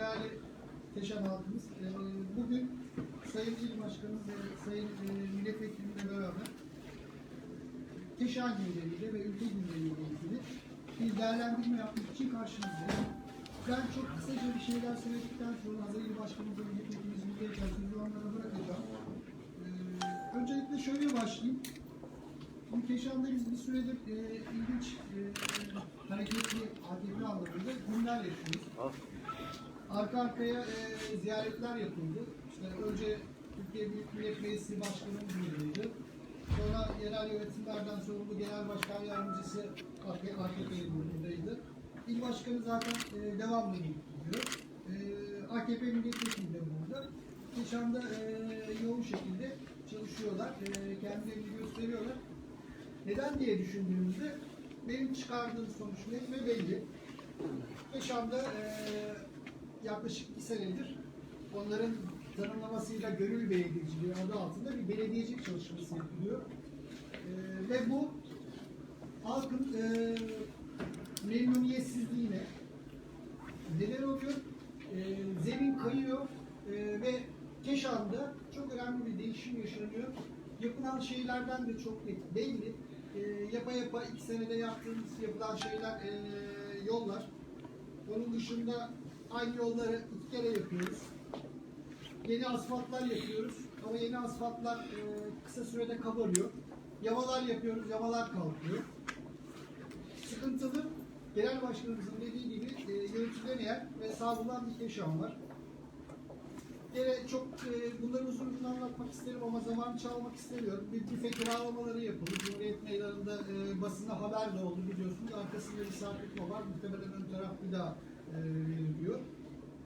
Değerli halkımız, e, bugün Sayın İl Başkanımız ve Sayın e, Milletvekilimle beraber Keşan gündemiyle ve ülke gündemiyle ilgili bir değerlendirme yapmak için karşınızdayım. Ben çok kısaca bir şeyler söyledikten sonra hazır İl Başkanımız ve Milletvekilimiz buradayken sözü onlara bırakacağım. E, öncelikle şöyle başlayayım. Keşan'da biz bir süredir e, ilginç e, hareketli AKP anlamında günler yaşıyoruz. Arka arkaya e, ziyaretler yapıldı. İşte önce Türkiye Büyük Millet Meclisi Başkanı'nın buradaydı. Sonra yerel yönetimlerden sorumlu Genel Başkan Yardımcısı AKP'nin buradaydı. İl Başkanı zaten e, devamlı gidiyor. E, AKP milletvekili de burada. Keşan'da e, yoğun şekilde çalışıyorlar. E, kendilerini gösteriyorlar. Neden diye düşündüğümüzde benim çıkardığım sonuç net ve belli. Keşan'da e, yaklaşık bir senedir onların tanımlamasıyla gönül belediyeciliği adı altında bir belediyecilik çalışması yapılıyor. Ee, ve bu halkın e, memnuniyetsizliğine neden oluyor. Ee, zemin kayıyor ee, ve Keşan'da çok önemli bir değişim yaşanıyor. Yapılan şeylerden de çok net belli. Ee, yapa yapa iki senede yaptığımız yapılan şeyler e, yollar. Onun dışında aynı yolları iki kere yapıyoruz. Yeni asfaltlar yapıyoruz ama yeni asfaltlar e, kısa sürede kabarıyor. Yamalar yapıyoruz, yamalar kalkıyor. Sıkıntılı, genel başkanımızın dediği gibi e, yönetilemeyen ve savrululan bir yaşam var. Gene çok e, bunları uzun uzun anlatmak isterim ama zaman çalmak istemiyorum. Bir büfe kiralamaları yapıldı. Cumhuriyet Meydanı'nda e, basına haber de oldu biliyorsunuz. Arkasında bir sarkıtma var. Muhtemelen ön taraf bir daha veriliyor.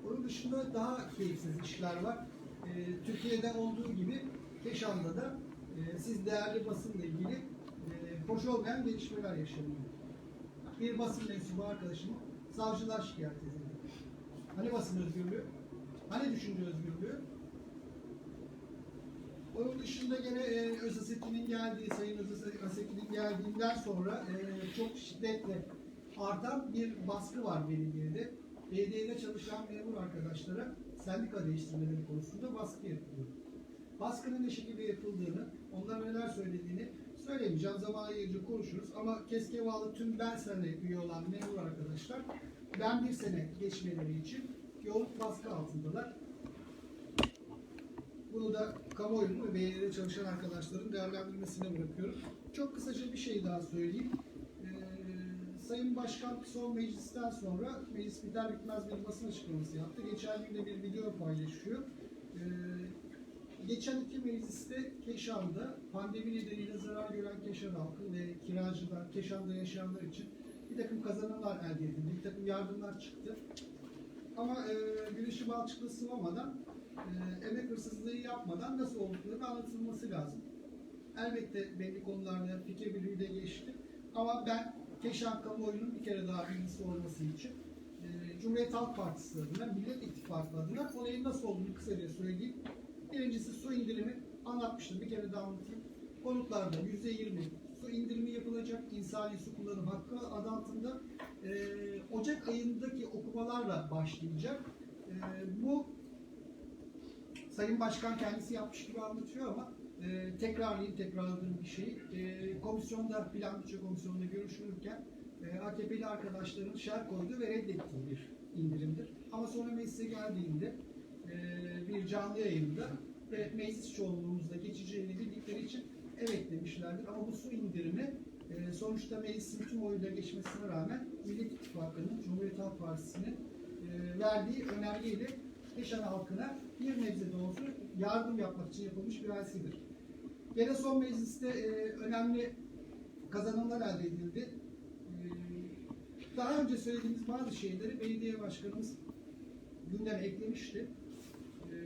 Onun dışında daha keyifsiz işler var. E, Türkiye'de olduğu gibi Keşan'da da e, siz değerli basınla ilgili e, hoş olmayan gelişmeler yaşanıyor. Bir basın mensubu arkadaşım savcılar şikayet edildi. Hani basın özgürlüğü? Hani düşünce özgürlüğü? Onun dışında gene e, Özaseki'nin geldiği, Sayın Özaseki'nin geldiğinden sonra e, çok şiddetle artan bir baskı var belediyede. Belediyede çalışan memur arkadaşlara sendika değiştirmeleri konusunda baskı yapılıyor. Baskının ne şekilde yapıldığını, onlara neler söylediğini söylemeyeceğim. Zaman ayırınca konuşuruz. Ama keske bağlı tüm ben sene üye olan memur arkadaşlar ben bir sene geçmeleri için yoğun baskı altındalar. Bunu da kamuoyunun ve belediyede çalışan arkadaşların değerlendirmesine bırakıyorum. Çok kısaca bir şey daha söyleyeyim. Sayın Başkan son meclisten sonra meclis biter bitmez bir basın açıklaması yaptı. Geçen gün de bir video paylaşıyor. Ee, geçen iki mecliste Keşan'da pandemi nedeniyle zarar gören Keşan halkı ve kiracılar, Keşan'da yaşayanlar için bir takım kazanımlar elde edildi, bir takım yardımlar çıktı. Ama e, güneşi balçıkla sıvamadan, e, emek hırsızlığı yapmadan nasıl olduklarını anlatılması lazım. Elbette belli konularda fikir birliği de geçti. Ama ben Keşan kamuoyunun bir kere daha bilgisi olması için e, Cumhuriyet Halk Partisi adına, Millet İttifakı adına olayın nasıl olduğunu kısaca söyleyeyim. Birincisi su indirimi anlatmıştım. Bir kere daha anlatayım. Konutlarda yüzde yirmi su indirimi yapılacak. insani su kullanım hakkı adı altında e, Ocak ayındaki okumalarla başlayacak. E, bu Sayın Başkan kendisi yapmış gibi anlatıyor ama e, tekrarlayayım tekrarladığım bir şey. E, komisyonda, Plan Bütçe Komisyonu'nda görüşülürken e, AKP'li arkadaşların şer koyduğu ve reddettiği bir indirimdir. Ama sonra meclise geldiğinde e, bir canlı yayında ve meclis çoğunluğumuzda geçeceğini bildikleri için evet demişlerdir. Ama bu su indirimi e, sonuçta meclisin tüm oyuyla geçmesine rağmen Millet İttifakı'nın, Cumhuriyet Halk Partisi'nin e, verdiği önergeyle Keşan halkına bir nebze de olsun yardım yapmak için yapılmış bir hadisidir. Gene son mecliste e, önemli kazanımlar elde edildi. E, daha önce söylediğimiz bazı şeyleri belediye başkanımız gündeme eklemişti. E,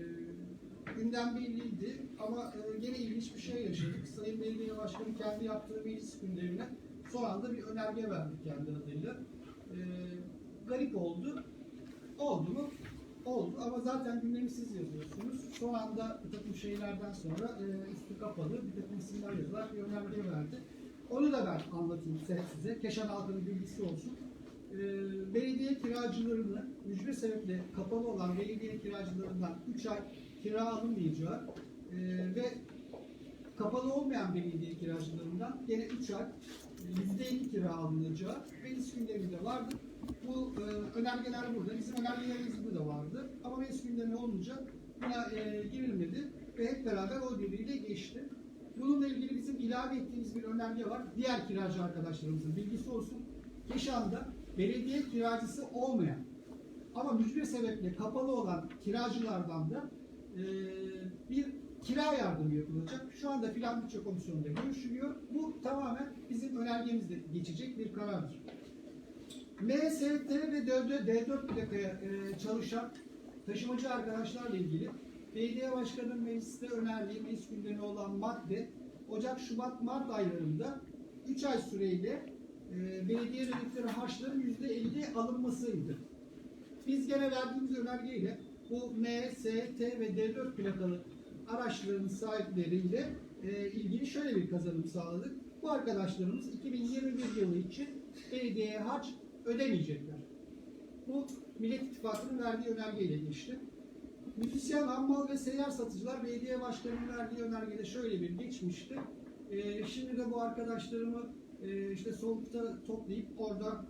gündem belliydi ama e, gene ilginç bir şey yaşadık. Sayın Belediye Başkanı kendi yaptığı meclis gündemine son anda bir önerge verdi kendi adıyla. E, garip oldu. Oldu mu? Oldu ama zaten gündemi siz yazıyorsunuz. Son anda bir takım şeylerden sonra e, üstü kapalı bir takım isimler yazılar bir önerge verdi. Onu da ben anlatayım size. size. Keşan halkının bilgisi olsun. e, belediye kiracılarını mücbir sebeple kapalı olan belediye kiracılarından 3 ay kira alınmayacağı e, ve kapalı olmayan belediye kiracılarından gene 3 ay %50 kira alınacağı meclis gündeminde vardı. Bu e, önergeler burada. Bizim önergelerimizde de vardı. Ama meclis gündemi olunca buna e, girilmedi ve hep beraber o birliğiyle geçti. Bununla ilgili bizim ilave ettiğimiz bir önerge var. Diğer kiracı arkadaşlarımızın bilgisi olsun. Keşan'da belediye kiracısı olmayan ama mücbir sebeple kapalı olan kiracılardan da e, bir kira yardımı yapılacak. Şu anda plan bütçe komisyonunda görüşülüyor. Bu tamamen bizim önergemizde geçecek bir karardır. MST ve D4, D4 plakaya e, çalışan taşımacı arkadaşlarla ilgili belediye başkanının mecliste önerdiği meclis gündemi olan madde Ocak, Şubat, Mart aylarında 3 ay süreyle e, belediye ödedikleri harçların %50 alınmasıydı. Biz gene verdiğimiz önergeyle bu M, S, T ve D4 plakalı araçların sahipleriyle e, ilgili şöyle bir kazanım sağladık. Bu arkadaşlarımız 2021 yılı için belediyeye harç ödemeyecekler. Bu Millet İttifakı'nın verdiği önergeyle geçti. Müzisyen, hammal ve seyyar satıcılar belediye başkanının verdiği önergede şöyle bir geçmişti. E, şimdi de bu arkadaşlarımı e, işte soğukta toplayıp orada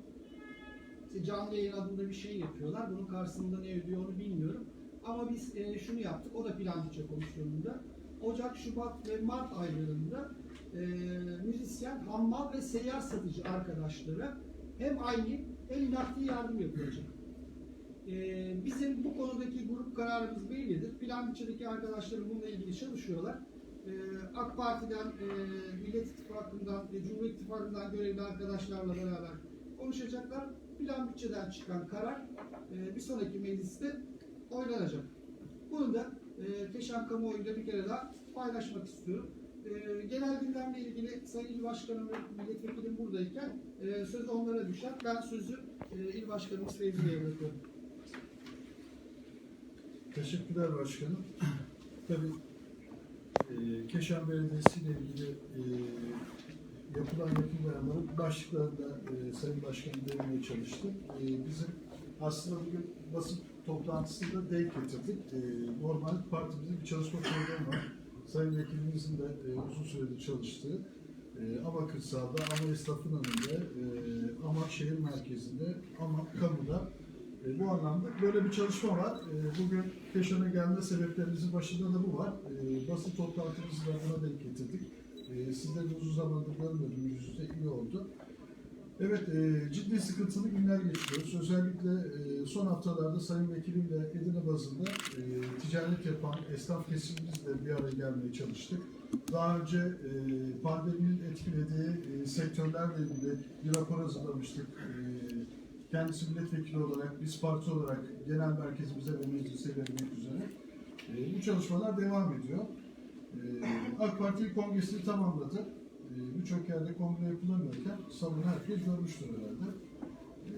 işte canlı yayın adında bir şey yapıyorlar. Bunun karşısında ne ödüyor onu bilmiyorum. Ama biz e, şunu yaptık. O da plan bütçe komisyonunda. Ocak, Şubat ve Mart aylarında e, müzisyen, hammal ve seyyar satıcı arkadaşlara hem aynı hem nakdi yardım yapılacak. E, bizim bu konudaki grup kararımız bellidir. Plan bütçedeki arkadaşlarım bununla ilgili çalışıyorlar. E, AK Parti'den, e, Millet İttifakı'ndan, e, Cumhur İttifakı'ndan görevli arkadaşlarla beraber konuşacaklar. Plan bütçeden çıkan karar e, bir sonraki mecliste oylanacak. Bunu da e, Keşan kamuoyunda bir kere daha paylaşmak istiyorum. E, genel gündemle ilgili Sayın İl Başkanım ve Milletvekilim buradayken e, söz onlara düşer. Ben sözü e, İl Başkanımız Feyzi Bey'e bırakıyorum. Teşekkürler başkanım. Tabii e, Keşan Belediyesi ile ilgili e, yapılan yapım başlıklarında e, Sayın Başkanım değinmeye çalıştı. E, bizim aslında bugün basın toplantısında denk getirdik. E, normal partimizin bir çalışma programı var. Sayın Vekilimizin de e, uzun süredir çalıştığı e, ama kırsalda, ama esnafın önünde, e, ama şehir merkezinde, ama kamuda e, bu anlamda böyle bir çalışma var. E, bugün Keşan'a gelme sebeplerimizin başında da bu var. E, basın toplantımızı da buna denk getirdik. E, sizleri uzun zamandır görmedim yüz yüze iyi oldu. Evet, e, ciddi sıkıntılı günler geçiriyoruz. Özellikle e, son haftalarda Sayın Vekilimle Edirne bazında e, ticaret yapan esnaf kesimimizle bir araya gelmeye çalıştık. Daha önce e, pandeminin etkilediği e, sektörlerle ilgili bir rapor hazırlamıştık. E, kendisi milletvekili olarak, biz parti olarak genel merkezimize ve meclise vermek üzere. E, bu çalışmalar devam ediyor. E, AK Parti kongresini tamamladı. E, Birçok yerde kongre yapılamıyorken salonu herkes görmüştür herhalde. E,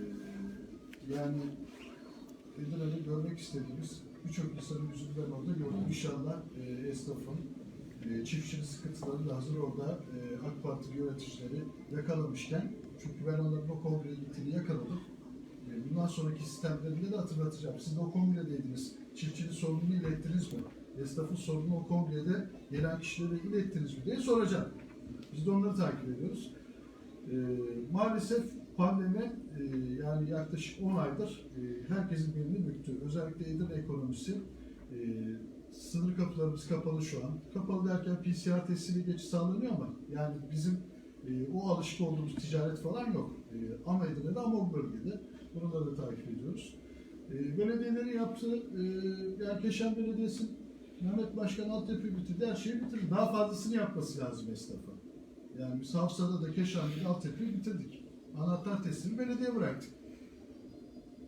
yani Edirne'de görmek istediğimiz birçok insanın yüzünü ben orada gördüm. İnşallah e, esnafın, e, çiftçinin sıkıntılarını da hazır orada e, AK Parti yöneticileri yakalamışken çünkü ben onların o kongreye gittiğini yakaladım. E, Bundan sonraki sistemlerinde de hatırlatacağım. Siz de o kongredeydiniz. Çiftçinin sorununu ilettiniz mi? Esnafın sorununu o kongrede gelen kişilere ilettiniz mi diye soracağım. Biz de onları takip ediyoruz. E, maalesef pandemi e, yani yaklaşık 10 aydır e, herkesin belini büktü. Özellikle Edirne ekonomisi e, sınır kapılarımız kapalı şu an. Kapalı derken PCR testiyle geçiş sağlanıyor ama yani bizim e, o alışık olduğumuz ticaret falan yok. E, ama Edirne'de ama o bölgede. Bunları da takip ediyoruz. E, belediyelerin yaptığı, e, yani Keşan Belediyesi Mehmet Başkan altyapı bitirdi, her şeyi bitirdi. Daha fazlasını yapması lazım esnafa. Yani biz Hafsa'da da Keşan'da altyapıyı bitirdik. Anahtar teslimi belediye bıraktık.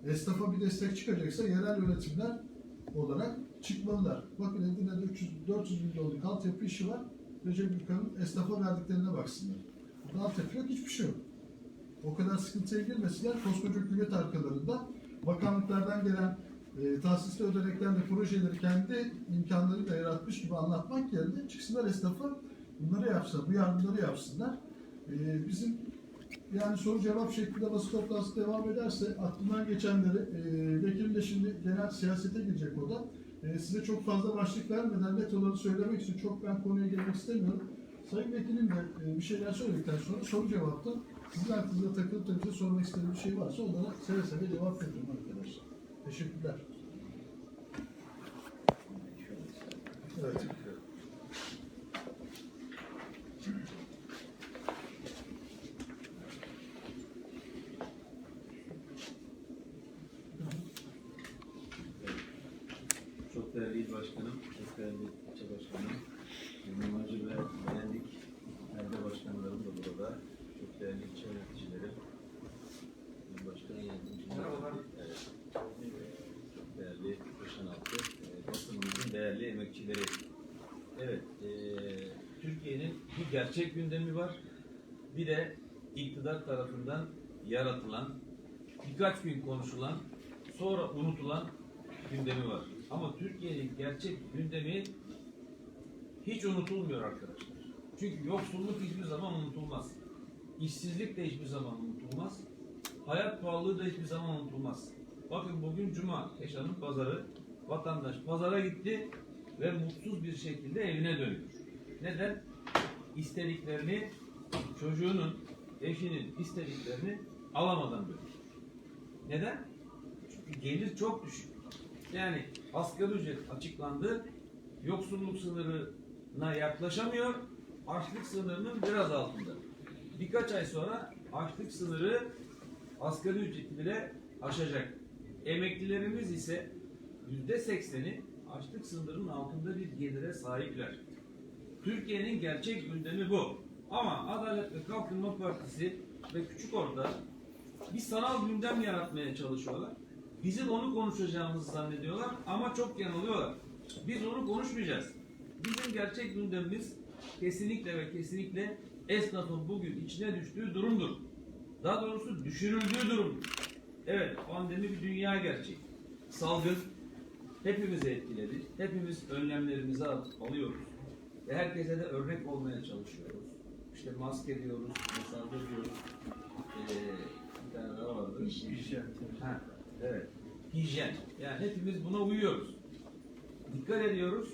Esnafa bir destek çıkacaksa yerel yönetimler olarak çıkmalılar. Bakın Edirne'de 300, 400 milyonluk altyapı işi var. Recep Gülkan'ın esnafa verdiklerine baksınlar. Burada altyapı yok, hiçbir şey yok. O kadar sıkıntıya girmesinler. Koskoca hükümet arkalarında bakanlıklardan gelen e, tahsisli ödeneklerle projeleri kendi imkanlarıyla yaratmış gibi anlatmak yerine çıksınlar esnafa bunları yapsınlar, bu yardımları yapsınlar. E, bizim yani soru cevap şeklinde basın toplantısı devam ederse aklından geçenleri, e, de şimdi genel siyasete girecek o da. E, size çok fazla başlık vermeden net olanı söylemek için çok ben konuya girmek istemiyorum. Sayın Vekilim de e, bir şeyler söyledikten sonra soru cevapta sizin aklınıza takılıp da bize sormak istediğiniz bir şey varsa onlara seve seve cevap veririm arkadaşlar. Teşekkürler. Evet. Çok değerli il başkanım, çok değerli ilçe başkanım, Mimacı ve beğendik belde başkanlarım da burada. Çok değerli ilçe yöneticilerim, il başkanı yardımcılarım. Evet. Çok değerli Koşanaltı, e, basınımızın değerli emekçileri. Evet, e, Türkiye'nin bir gerçek gündemi var. Bir de iktidar tarafından yaratılan, birkaç gün konuşulan, sonra unutulan gündemi var. Ama Türkiye'nin gerçek gündemi hiç unutulmuyor arkadaşlar. Çünkü yoksulluk hiçbir zaman unutulmaz. İşsizlik de hiçbir zaman unutulmaz. Hayat pahalılığı da hiçbir zaman unutulmaz. Bakın bugün Cuma, Keşan'ın pazarı. Vatandaş pazara gitti ve mutsuz bir şekilde evine dönüyor. Neden? İstediklerini, çocuğunun, eşinin istediklerini alamadan dönüyor. Neden? Çünkü gelir çok düşük. Yani asgari ücret açıklandı. Yoksulluk sınırına yaklaşamıyor. Açlık sınırının biraz altında. Birkaç ay sonra açlık sınırı asgari ücreti bile aşacak. Emeklilerimiz ise yüzde sekseni açlık sınırının altında bir gelire sahipler. Türkiye'nin gerçek gündemi bu. Ama Adalet ve Kalkınma Partisi ve Küçük Orta bir sanal gündem yaratmaya çalışıyorlar. Bizim onu konuşacağımızı zannediyorlar ama çok yanılıyorlar. Biz onu konuşmayacağız. Bizim gerçek gündemimiz kesinlikle ve kesinlikle esnafın bugün içine düştüğü durumdur. Daha doğrusu düşürüldüğü durumdur. Evet, pandemi bir dünya gerçeği. Salgın hepimizi etkiledi. Hepimiz önlemlerimizi al- alıyoruz. Ve herkese de örnek olmaya çalışıyoruz. İşte maske diyoruz, mesafe diyoruz. Ee, bir tane daha vardı. Ha, evet. Hijyen. Yani hepimiz buna uyuyoruz. Dikkat ediyoruz.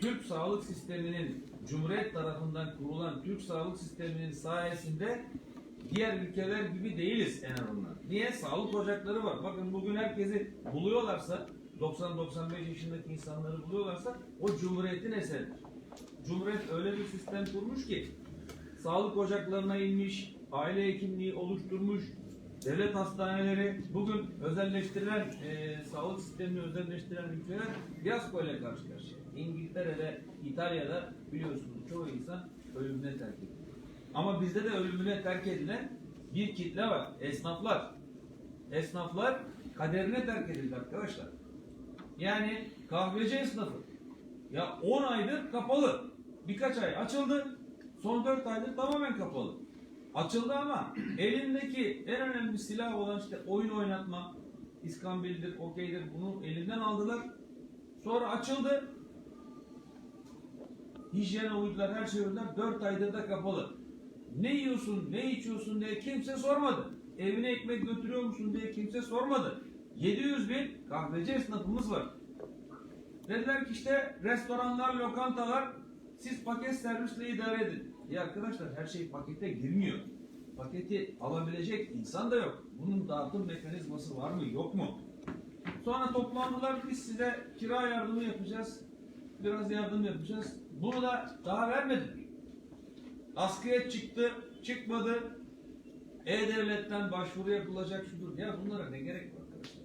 Türk sağlık sisteminin Cumhuriyet tarafından kurulan Türk sağlık sisteminin sayesinde diğer ülkeler gibi değiliz en azından. Niye? Sağlık ocakları var. Bakın bugün herkesi buluyorlarsa 90-95 yaşındaki insanları buluyorlarsa o Cumhuriyet'in eseridir. Cumhuriyet öyle bir sistem kurmuş ki sağlık ocaklarına inmiş, aile hekimliği oluşturmuş, devlet hastaneleri bugün özelleştirilen, e, sağlık sistemini özelleştiren ülkeler fiyasko ile karşı karşıya. İngiltere'de, İtalya'da biliyorsunuz çoğu insan ölümüne terk edildi. Ama bizde de ölümüne terk edilen bir kitle var. Esnaflar. Esnaflar kaderine terk edildi arkadaşlar. Yani kahveci esnafı. Ya 10 aydır kapalı. Birkaç ay açıldı. Son 4 aydır tamamen kapalı. Açıldı ama elindeki en önemli silah olan işte oyun oynatma, iskambildir, okeydir bunu elinden aldılar. Sonra açıldı. Hijyen uydular, her şey uydular. 4 aydır da kapalı. Ne yiyorsun, ne içiyorsun diye kimse sormadı. Evine ekmek götürüyor musun diye kimse sormadı. 700 bin kahveci esnafımız var. Dediler ki işte restoranlar, lokantalar siz paket servisle idare edin. Ya arkadaşlar her şey pakete girmiyor. Paketi alabilecek insan da yok. Bunun dağıtım mekanizması var mı yok mu? Sonra toplandılar biz size kira yardımı yapacağız. Biraz yardım yapacağız. Bunu da daha vermediler. Askıya çıktı, çıkmadı. E-Devlet'ten başvuru yapılacak şudur. Ya bunlara ne gerek var arkadaşlar?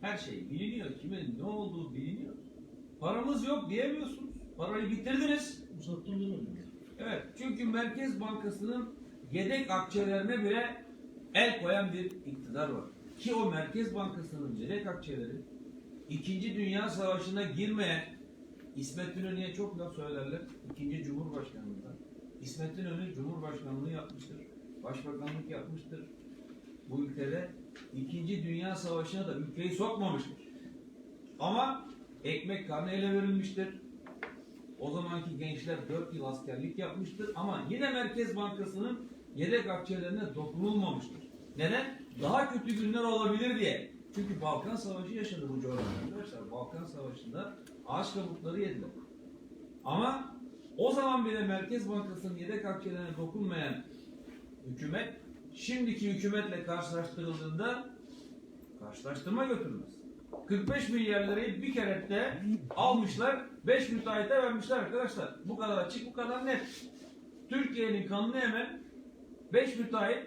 Her şey biliniyor. Kimin ne olduğu biliniyor. Paramız yok diyemiyorsunuz. Parayı bitirdiniz. Uzattım demedim. Evet. Çünkü Merkez Bankası'nın yedek akçelerine bile el koyan bir iktidar var. Ki o Merkez Bankası'nın yedek akçeleri İkinci Dünya Savaşı'na girmeyen İsmet İnönü'ye çok laf söylerler. İkinci Cumhurbaşkanı'ndan. İsmet İnönü Cumhurbaşkanlığı yapmıştır. Başbakanlık yapmıştır. Bu ülkede İkinci Dünya Savaşı'na da ülkeyi sokmamıştır. Ama ekmek karneyle verilmiştir. O zamanki gençler 4 yıl askerlik yapmıştır ama yine Merkez Bankası'nın yedek akçelerine dokunulmamıştır. Neden? Daha kötü günler olabilir diye. Çünkü Balkan Savaşı yaşadı bu coğrafya arkadaşlar. Balkan Savaşı'nda ağaç kabukları yediler. Ama o zaman bile Merkez Bankası'nın yedek akçelerine dokunmayan hükümet şimdiki hükümetle karşılaştırıldığında karşılaştırma götürmez. 45 milyar lirayı bir kere de almışlar, 5 müteahhite vermişler arkadaşlar. Bu kadar açık, bu kadar net. Türkiye'nin kanını emen 5 müteahhit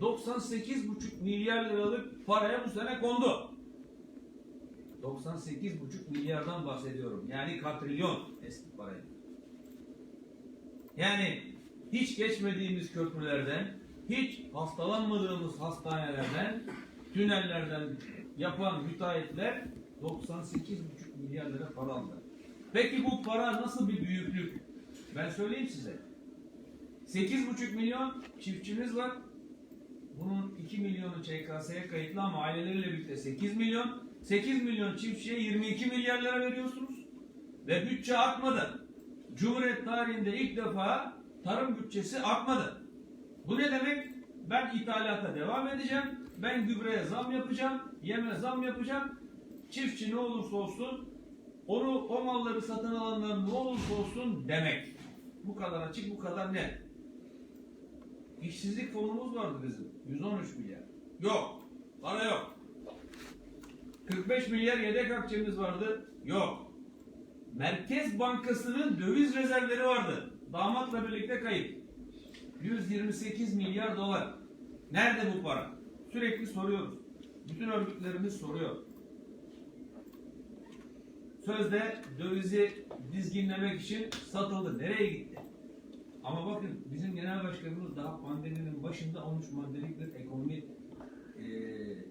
98,5 milyar liralık paraya bu sene kondu. 98,5 milyardan bahsediyorum. Yani katrilyon eski parayı. Yani hiç geçmediğimiz köprülerden, hiç hastalanmadığımız hastanelerden, tünellerden yapan müteahhitler 98,5 milyar lira para aldı. Peki bu para nasıl bir büyüklük? Ben söyleyeyim size. 8,5 milyon çiftçimiz var. Bunun 2 milyonu ÇKS'ye kayıtlı ama aileleriyle birlikte 8 milyon. 8 milyon çiftçiye 22 milyar lira veriyorsunuz. Ve bütçe artmadı. Cumhuriyet tarihinde ilk defa tarım bütçesi artmadı. Bu ne demek? Ben ithalata devam edeceğim. Ben gübreye zam yapacağım. Yeme zam yapacağım. Çiftçi ne olursa olsun onu o malları satın alanlar ne olursa olsun demek. Bu kadar açık, bu kadar net. İşsizlik fonumuz vardı bizim. 113 milyar. Yok. Para yok. 45 milyar yedek akçemiz vardı. Yok. Merkez Bankası'nın döviz rezervleri vardı. Damatla birlikte kayıp. 128 milyar dolar. Nerede bu para? Sürekli soruyoruz. Bütün örgütlerimiz soruyor. Sözde dövizi dizginlemek için satıldı. Nereye gitti? Ama bakın bizim genel başkanımız daha pandeminin başında 13 maddelik bir ekonomi e,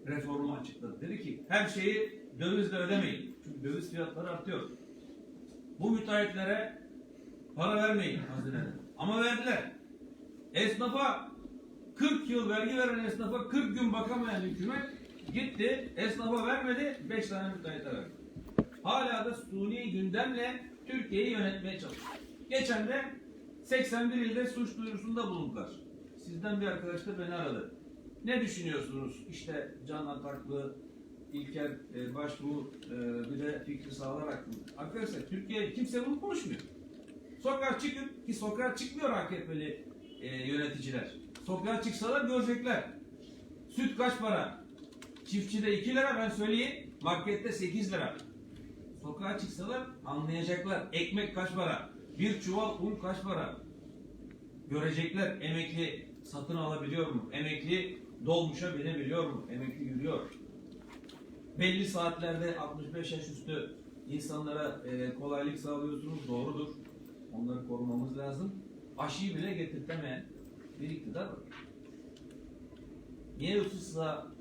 reformu açıkladı. Dedi ki her şeyi dövizle ödemeyin. Çünkü döviz fiyatları artıyor. Bu müteahhitlere para vermeyin hazineden. Ama verdiler. Esnafa 40 yıl vergi veren esnafa 40 gün bakamayan hükümet gitti esnafa vermedi 5 tane müteahhite verdi. Hala da suni gündemle Türkiye'yi yönetmeye çalışıyor. Geçen de 81 ilde suç duyurusunda bulundular. Sizden bir arkadaş da beni aradı. Ne düşünüyorsunuz? İşte Can Ataklı, İlker e, Başbuğ e, bir de Fikri Sağlarak mı? Arkadaşlar Türkiye kimse bunu konuşmuyor. Sokağa çıkın ki sokağa çıkmıyor AKP'li e, yöneticiler. Sokağa çıksalar görecekler. Süt kaç para? Çiftçide 2 lira ben söyleyeyim. Markette 8 lira. Sokağa çıksalar anlayacaklar. Ekmek kaç para? Bir çuval un kaç para? Görecekler. Emekli satın alabiliyor mu? Emekli dolmuşa binebiliyor mu? Emekli yürüyor. Belli saatlerde 65 yaş üstü insanlara e, kolaylık sağlıyorsunuz. Doğrudur. Onları korumamız lazım. Aşıyı bile getirtemeyen bir iktidar var. Niye hususla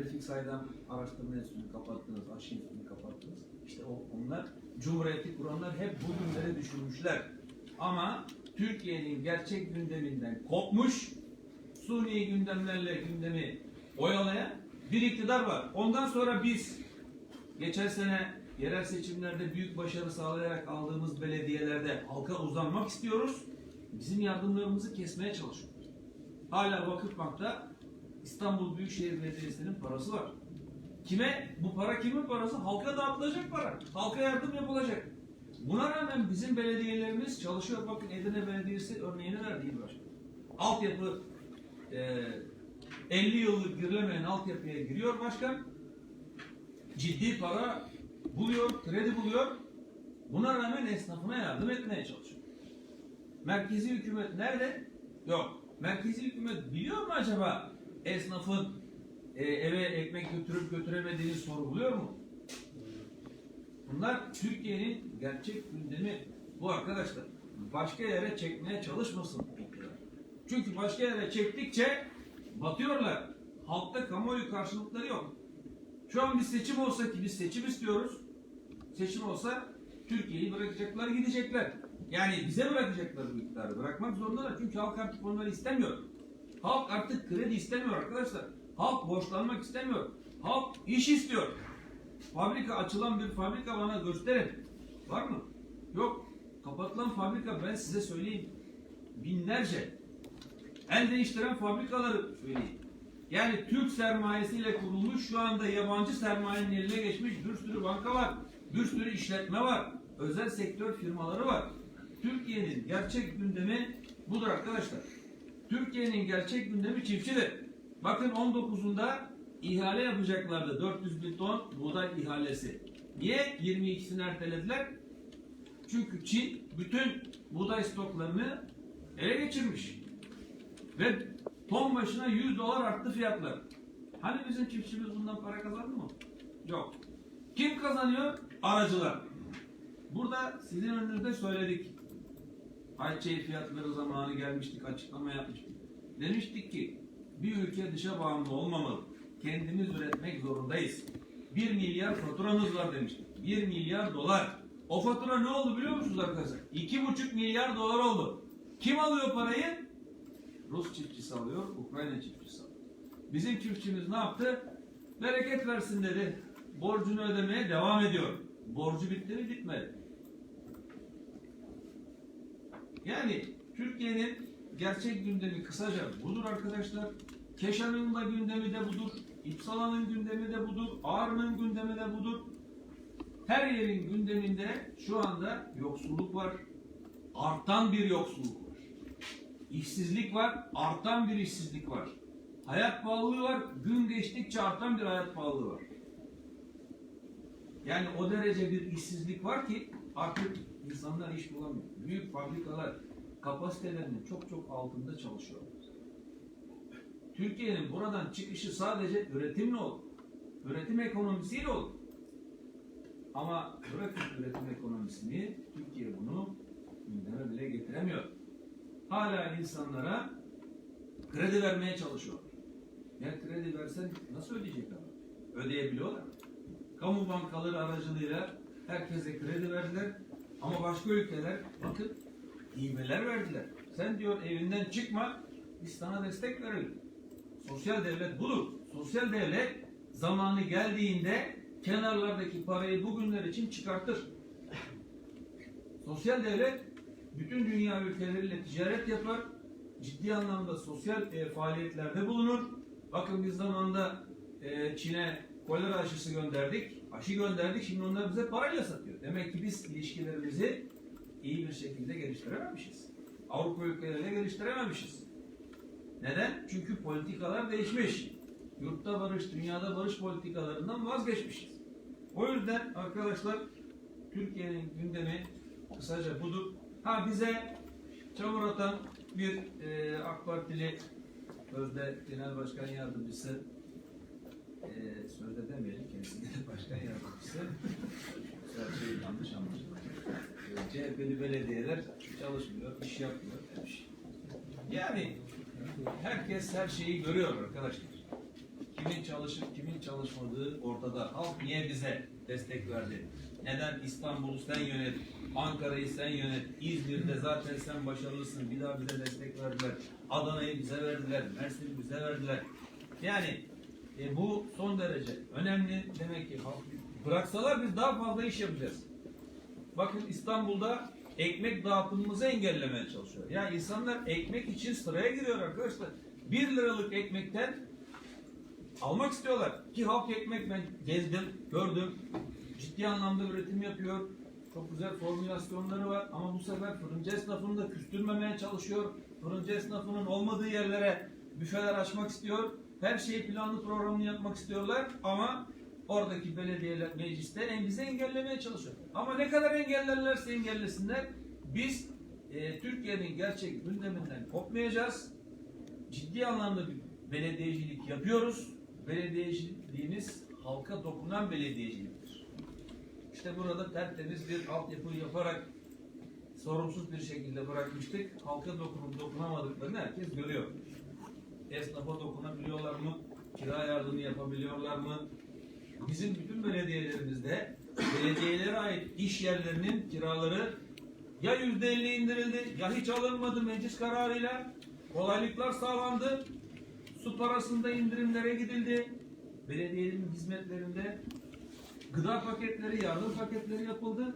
Refik Saydam Araştırma Enstitüsü'nü kapattınız, aşı enstitüsünü kapattınız? İşte o, onlar Cumhuriyeti kuranlar hep bu günleri düşünmüşler. Ama Türkiye'nin gerçek gündeminden kopmuş, suni gündemlerle gündemi oyalayan bir iktidar var. Ondan sonra biz geçen sene yerel seçimlerde büyük başarı sağlayarak aldığımız belediyelerde halka uzanmak istiyoruz. Bizim yardımlarımızı kesmeye çalışıyorlar. Hala Vakıfbank'ta İstanbul Büyükşehir Belediyesi'nin parası var. Kime? Bu para kimin parası? Halka dağıtılacak para. Halka yardım yapılacak. Buna rağmen bizim belediyelerimiz çalışıyor. Bakın Edirne Belediyesi örneğini verdi İl Başkanı. Altyapı e, 50 yıllık girilemeyen altyapıya giriyor başkan. Ciddi para buluyor, kredi buluyor. Buna rağmen esnafına yardım etmeye çalışıyor. Merkezi hükümet nerede? Yok. Merkezi hükümet biliyor mu acaba esnafın e, eve ekmek götürüp götüremediğini sorguluyor mu? Bunlar Türkiye'nin gerçek gündemi bu arkadaşlar. Başka yere çekmeye çalışmasın. Çünkü başka yere çektikçe batıyorlar. Halkta kamuoyu karşılıkları yok. Şu an bir seçim olsa ki biz seçim istiyoruz. Seçim olsa Türkiye'yi bırakacaklar gidecekler. Yani bize bırakacaklar bu iktidarı. Bırakmak zorundalar. Çünkü halk artık onları istemiyor. Halk artık kredi istemiyor arkadaşlar. Halk borçlanmak istemiyor. Halk iş istiyor. Fabrika açılan bir fabrika bana gösterin. Var mı? Yok. Kapatılan fabrika ben size söyleyeyim. Binlerce. El değiştiren fabrikaları söyleyeyim. Yani Türk sermayesiyle kurulmuş şu anda yabancı sermayenin eline geçmiş bir sürü banka var. Bir sürü işletme var. Özel sektör firmaları var. Türkiye'nin gerçek gündemi budur arkadaşlar. Türkiye'nin gerçek gündemi çiftçidir. Bakın 19'unda ihale yapacaklardı. 400 bin ton buğday ihalesi. Niye 22'sini ertelediler? Çünkü Çin bütün buğday stoklarını ele geçirmiş. Ve ton başına 100 dolar arttı fiyatlar. Hani bizim çiftçimiz bundan para kazandı mı? Yok. Kim kazanıyor? Aracılar. Burada sizin önünüzde söyledik. Ayçiçeği fiyatları zamanı gelmiştik, açıklama yapmıştık. Demiştik ki bir ülke dışa bağımlı olmamalı. Kendimiz üretmek zorundayız. 1 milyar faturamız var demiştik. 1 milyar dolar. O fatura ne oldu biliyor musunuz arkadaşlar? 2,5 milyar dolar oldu. Kim alıyor parayı? Rus çiftçisi alıyor, Ukrayna çiftçisi alıyor. Bizim çiftçimiz ne yaptı? Bereket versin dedi. Borcunu ödemeye devam ediyor. Borcu bitti mi? Bitmedi. Yani Türkiye'nin gerçek gündemi kısaca budur arkadaşlar. Keşan'ın da gündemi de budur. İpsala'nın gündemi de budur. Ağrı'nın gündemi de budur. Her yerin gündeminde şu anda yoksulluk var. Artan bir yoksulluk var. İşsizlik var. Artan bir işsizlik var. Hayat pahalılığı var. Gün geçtikçe artan bir hayat pahalılığı var. Yani o derece bir işsizlik var ki artık insanlar iş bulamıyor. Büyük fabrikalar kapasitelerinin çok çok altında çalışıyorlar. Türkiye'nin buradan çıkışı sadece üretimle oldu. Üretim ekonomisiyle oldu. Ama bırakın üretim ekonomisini, Türkiye bunu gündeme bile getiremiyor. Hala insanlara kredi vermeye çalışıyor. Ya kredi versen nasıl ödeyecekler? Ödeyebiliyorlar. Kamu bankaları aracılığıyla herkese kredi verdiler. Ama başka ülkeler bakın hibeler verdiler. Sen diyor evinden çıkma biz sana destek verelim. Sosyal devlet budur. Sosyal devlet zamanı geldiğinde kenarlardaki parayı bugünler için çıkartır. Sosyal devlet bütün dünya ülkeleriyle ticaret yapar. Ciddi anlamda sosyal e, faaliyetlerde bulunur. Bakın biz zamanında e, Çin'e kolera aşısı gönderdik. Aşı gönderdik. Şimdi onlar bize parayla satıyor. Demek ki biz ilişkilerimizi iyi bir şekilde geliştirememişiz. Avrupa ülkeleriyle geliştirememişiz. Neden? Çünkü politikalar değişmiş. Yurtta barış, dünyada barış politikalarından vazgeçmişiz. O yüzden arkadaşlar Türkiye'nin gündemi kısaca budur. Ha bize çamur atan bir e, AK Partili sözde genel başkan yardımcısı e, sözde demeyelim kendisi genel başkan yardımcısı her şey yanlış anlaşıldı. E, CHP'li belediyeler çalışmıyor, iş yapmıyor demiş. Yani herkes her şeyi görüyor arkadaşlar. Kimin çalışıp kimin çalışmadığı ortada. Halk niye bize destek verdi? Neden İstanbul'u sen yönet, Ankara'yı sen yönet, İzmir'de zaten sen başarılısın, bir daha bize destek verdiler. Adana'yı bize verdiler, Mersin'i bize verdiler. Yani e, bu son derece önemli. Demek ki halk bıraksalar biz daha fazla iş yapacağız. Bakın İstanbul'da ekmek dağıtımımızı engellemeye çalışıyor. Ya insanlar ekmek için sıraya giriyor arkadaşlar. 1 liralık ekmekten almak istiyorlar. Ki halk ekmek ben gezdim, gördüm. Ciddi anlamda üretim yapıyor. Çok güzel formülasyonları var ama bu sefer fırıncı esnafını da küstürmemeye çalışıyor. Fırıncı esnafının olmadığı yerlere büfeler açmak istiyor. Her şeyi planlı programlı yapmak istiyorlar ama oradaki belediyeler mecliste en bizi engellemeye çalışıyor. Ama ne kadar engellerlerse engellesinler biz e, Türkiye'nin gerçek gündeminden kopmayacağız. Ciddi anlamda bir belediyecilik yapıyoruz. Belediyeciliğimiz halka dokunan belediyeciliktir. İşte burada tertemiz bir altyapı yaparak sorumsuz bir şekilde bırakmıştık. Halka dokunup dokunamadıklarını herkes görüyor. Esnafa dokunabiliyorlar mı? Kira yardımı yapabiliyorlar mı? Bizim bütün belediyelerimizde belediyelere ait iş yerlerinin kiraları ya yüzde elli indirildi ya hiç alınmadı meclis kararıyla. Kolaylıklar sağlandı. Su parasında indirimlere gidildi. Belediyenin hizmetlerinde gıda paketleri, yardım paketleri yapıldı.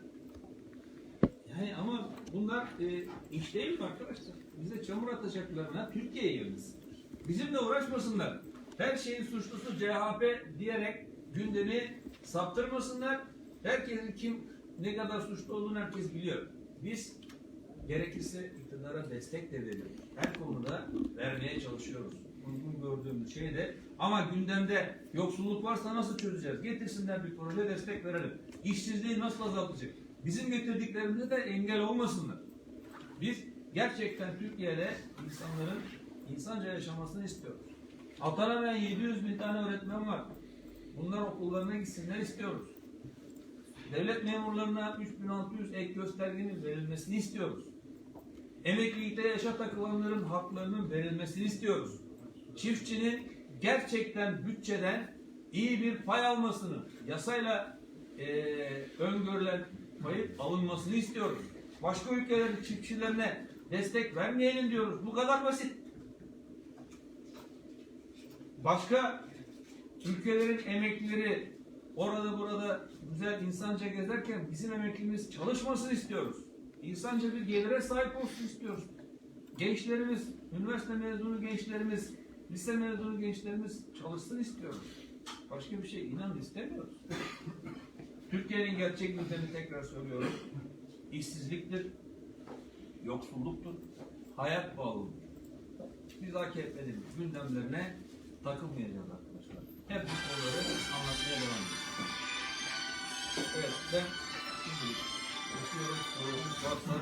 Ya Yani ama bunlar e, iş değil mi arkadaşlar? Bize çamur atacaklarına Türkiye'ye yönelsin. Bizimle uğraşmasınlar. Her şeyin suçlusu CHP diyerek gündemi saptırmasınlar. Herkesin kim ne kadar suçlu olduğunu herkes biliyor. Biz gerekirse iktidara destek de verelim. Her konuda vermeye çalışıyoruz. Uygun gördüğümüz şeyde. Ama gündemde yoksulluk varsa nasıl çözeceğiz? Getirsinler bir proje destek verelim. İşsizliği nasıl azaltacak? Bizim getirdiklerimize de engel olmasınlar. Biz gerçekten Türkiye'de insanların insanca yaşamasını istiyoruz. Atanamayan 700 bin tane öğretmen var. Bunlar okullarına gitsinler istiyoruz. Devlet memurlarına 3600 ek göstergenin verilmesini istiyoruz. Emeklilikte yaşa takılanların haklarının verilmesini istiyoruz. Çiftçinin gerçekten bütçeden iyi bir pay almasını, yasayla eee öngörülen payı alınmasını istiyoruz. Başka ülkelerin çiftçilerine destek vermeyelim diyoruz. Bu kadar basit. Başka ülkelerin emeklileri orada burada güzel insanca gezerken bizim emeklimiz çalışmasını istiyoruz. İnsanca bir gelire sahip olsun istiyoruz. Gençlerimiz, üniversite mezunu gençlerimiz, lise mezunu gençlerimiz çalışsın istiyoruz. Başka bir şey inan istemiyoruz. Türkiye'nin gerçek gündemi tekrar söylüyorum. İşsizliktir, yoksulluktur, hayat pahalılıdır. Biz AKP'nin gündemlerine takılmayacağız. Hep bu konuları anlatmaya devam edeceğiz. Evet, ben şimdi okuyorum. Sorunuz varsa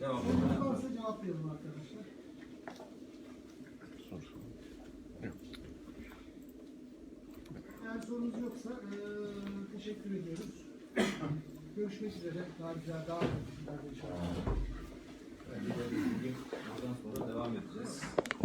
devam edelim. varsa cevaplayalım arkadaşlar. Eğer sorunuz yoksa eee, teşekkür ediyoruz. Görüşmek üzere. Daha güzel, daha güzel bugün buradan sonra devam edeceğiz.